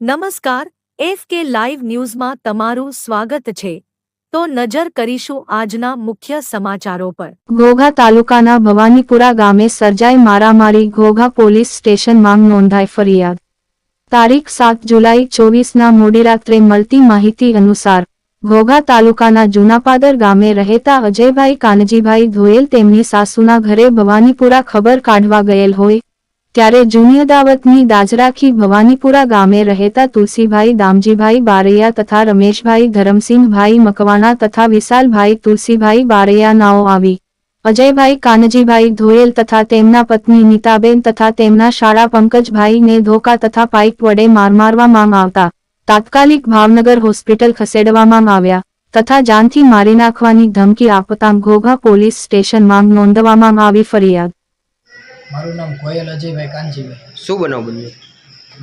નમસ્કાર, એફ કે લાઈવ ન્યૂઝમાં તમારું સ્વાગત છે. તો નજર કરીશું આજના મુખ્ય સમાચારો પર. ઘોઘા તાલુકાના ભવાનીપુરા ગામે સર્જાઈ મારામારી ઘોઘા પોલીસ સ્ટેશન માંગ નોંધાઈ ફરિયાદ. તારીખ સાત જુલાઈ ચોવીસના મોડી રાત્રે મળતી માહિતી અનુસાર, ઘોઘા તાલુકાના જુનાપાદર ગામે રહેતા અજયભાઈ કાનજીભાઈ ધોયેલ તેમની સાસુના ઘરે ભવાનીપુરા ખબર કાઢવા ગયેલ હોય ત્યારે જૂની અદાવતની દાજરાખી ભવાનીપુરા ગામે રહેતા તુલસીભાઈ દામજીભાઈ બારૈયા તથા રમેશભાઈ ધરમસિંહભાઈ મકવાણા તથા વિશાલભાઈ તુલસીભાઈ બારૈયા નાઓ આવી. અજયભાઈ કાનજીભાઈ ધોયેલ તથા તેમના પત્ની નીતાબેન તથા તેમના શાળા પંકજભાઈને ધોકા તથા પાઇપ વડે માર મારવામાં આવતા. તાત્કાલિક ભાવનગર હોસ્પિટલ ખસેડવામાં આવ્યા તથા જાનથી મારી નાખવાની ધમકી આપતા ઘોઘા પોલીસ સ્ટેશનમાં નોંધવામાં આવી ફરિયાદ. મારું નામ ગોયલ અજયભાઈ કાનજીભાઈ. શું બનાવ બન્યો?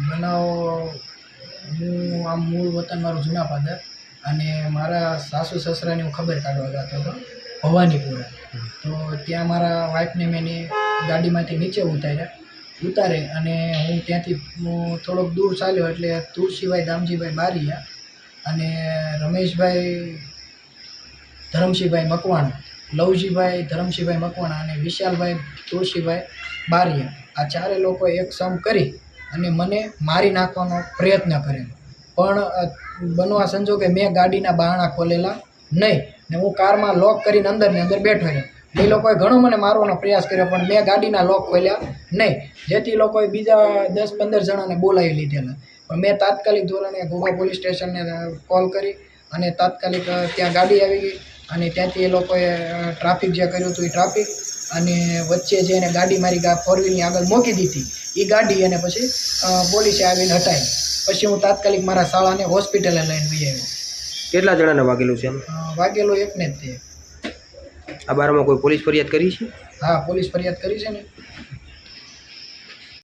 બનાવ હું આમ મૂળ વતન મારું જૂના પાદર અને મારા સાસુ સસરાની હું ખબર કાઢવા જતો હતો ભવાનીપુરા. તો ત્યાં મારા વાઈફને મેં ગાડીમાંથી નીચે ઉતાર્યા. ઉતારે અને હું ત્યાંથી હું થોડોક દૂર ચાલ્યો એટલે તુલસીભાઈ દામજીભાઈ બારીયા અને રમેશભાઈ ધરમસિંહભાઈ મકવાણા લવજીભાઈ ધરમસિંહભાઈ મકવાણા અને વિશાલભાઈ તુલસીભાઈ બારિયા આ ચારે લોકો એક સમ કરી અને મને મારી નાખવાનો પ્રયત્ન કરેલો. પણ બનવા સંજોગે મેં ગાડીના બારણા ખોલેલા નહીં ને હું કારમાં લોક કરીને અંદર ને અંદર બેઠો રહ્યો. એ લોકોએ ઘણો મને મારવાનો પ્રયાસ કર્યો, પણ મેં ગાડીના લોક ખોલ્યા નહીં. જેથી લોકોએ બીજા દસ પંદર જણાને બોલાવી લીધેલા. પણ મેં તાત્કાલિક ધોરણે ઘોઘા પોલીસ સ્ટેશનને કોલ કરી અને તાત્કાલિક ત્યાં ગાડી આવી ગઈ અને ત્યાંથી એ લોકોએ ટ્રાફિક જે કર્યું હતું એ ટ્રાફિક અને વચ્ચે જે એને ગાડી મારી ફોર વ્હીલની આગળ મૂકી દીધી. એ ગાડી અને પછી પોલીસે આવીને હટાવી. પછી હું તાત્કાલિક મારા શાળાને હોસ્પિટલે લઈને જઈ આવ્યો. કેટલા જણાને વાગેલું છે વાગેલો એકને જ તે. આ બારમાં કોઈ પોલીસ ફરિયાદ કરી છે? હા પોલીસ ફરિયાદ કરી છે ને.